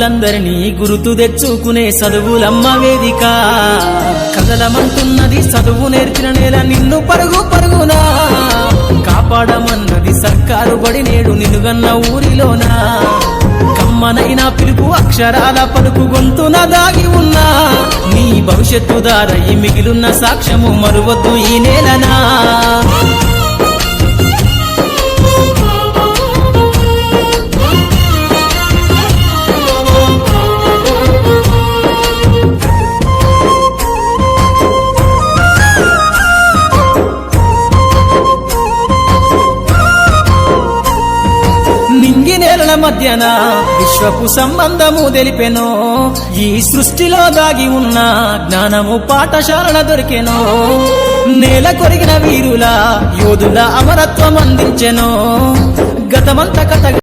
గురువులందరినీ గురుతు తెచ్చుకునే చదువులమ్మ వేదిక. కదలమంటున్నది చదువు నేర్చిన నేల నిన్ను పరుగు పరుగునా. కాపాడమన్నది సర్కారు బడి నేడు నిలుగన్న ఊరిలోనా. కమ్మనైనా పిలుపు అక్షరాల పలుకు గొంతున దాగి ఉన్నా. నీ భవిష్యత్తు దారయి మిగిలున్న సాక్ష్యము మరువద్దు ఈ నేలనా. నింగి మధ్యన విశ్వపు సంబంధము తెలిపెను ఈ సృష్టిలో దాగి ఉన్న జ్ఞానము పాఠశాలల దొరికెను నేల కొరిగిన వీరుల యోధుల అమరత్వం అందించెను గతమంత కథ